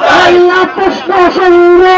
Ay, la posta, señor.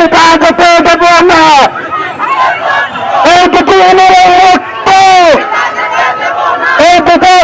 সে কাজ হতে দেব না এই দুটি আমার রক্ত এই দুটো